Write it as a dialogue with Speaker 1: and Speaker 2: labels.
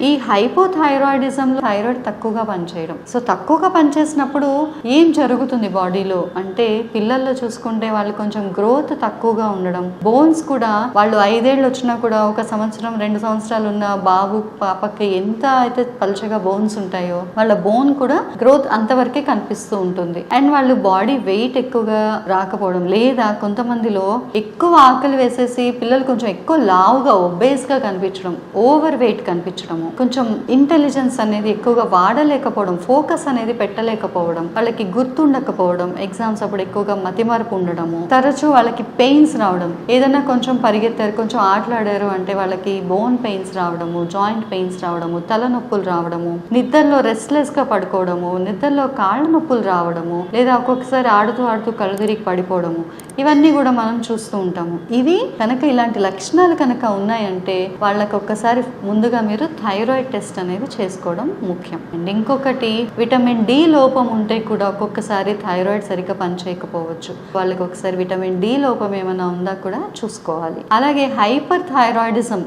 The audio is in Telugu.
Speaker 1: ఈ హైపోథైరాయిడిజం థైరాయిడ్ తక్కువగా పనిచేయడం. సో తక్కువగా పనిచేసినప్పుడు ఏం జరుగుతుంది బాడీలో? అంటే పిల్లల్లో చూసుకుంటే వాళ్ళు కొంచెం గ్రోత్ తక్కువగా ఉండడం. బోన్స్ కూడా వాళ్ళు ఐదేళ్ళు వచ్చినా కూడా ఒక సంవత్సరం రెండు సంవత్సరాలు ఉన్న బాబు పాపకి ఎంత అయితే పలుచగా బోన్స్ ఉంటాయో వాళ్ళ బోన్ కూడా గ్రోత్ అంతవరకే కనిపిస్తూ ఉంటుంది. అండ్ వాళ్ళు బాడీ వెయిట్ ఎక్కువగా రాకపోవడం. లేదా కొంతమందిలో ఎక్కువ ఆకలి వేసేసి పిల్లలు కొంచెం ఎక్కువ లావుగా ఒబేస్గా కనిపించడం ఓవర్ వెయిట్ కనిపించడము. కొంచెం ఇంటెలిజెన్స్ అనేది ఎక్కువగా వాడలేకపోవడం ఫోకస్ అనేది పెట్టలేకపోవడం వాళ్ళకి గుర్తుండకపోవడం ఎగ్జామ్స్ అప్పుడు ఎక్కువగా మతిమరుపు ఉండడము తరచూ వాళ్ళకి పెయిన్స్ రావడం ఏదైనా కొంచెం పరిగెత్తారు కొంచెం ఆటలాడారు అంటే వాళ్ళకి బోన్ పెయిన్స్ రావడము జాయింట్ పెయిన్స్ రావడము తలనొప్పులు రావడము నిద్రలో రెస్ట్లెస్గా పడుకోవడము నిద్రలో కాళ్ళ నొప్పులు రావడము లేదా ఒక్కొక్కసారి ఆడుతూ ఆడుతూ కళ్ళు తిరిగి పడిపోవడము ఇవన్నీ కూడా మనం చూస్తూ ఉంటాము. ఇవి కనుక ఇలాంటి లక్షణాలు కనుక ఉన్నాయంటే వాళ్ళకి ఒక్కసారి ముందుగా మీరు థైరాయిడ్ టెస్ట్ అనేది చేసుకోవడం ముఖ్యం. అండ్ ఇంకొకటి విటమిన్ డి లోపం ఉంటే కూడా ఒక్కొక్కసారి థైరాయిడ్ సరిగ్గా పనిచేయకపోవచ్చు. వాళ్ళకి ఒకసారి విటమిన్ డి లోపం ఏమైనా ఉందా కూడా చూసుకోవాలి. అలాగే హైపర్ థైరాయిడిజం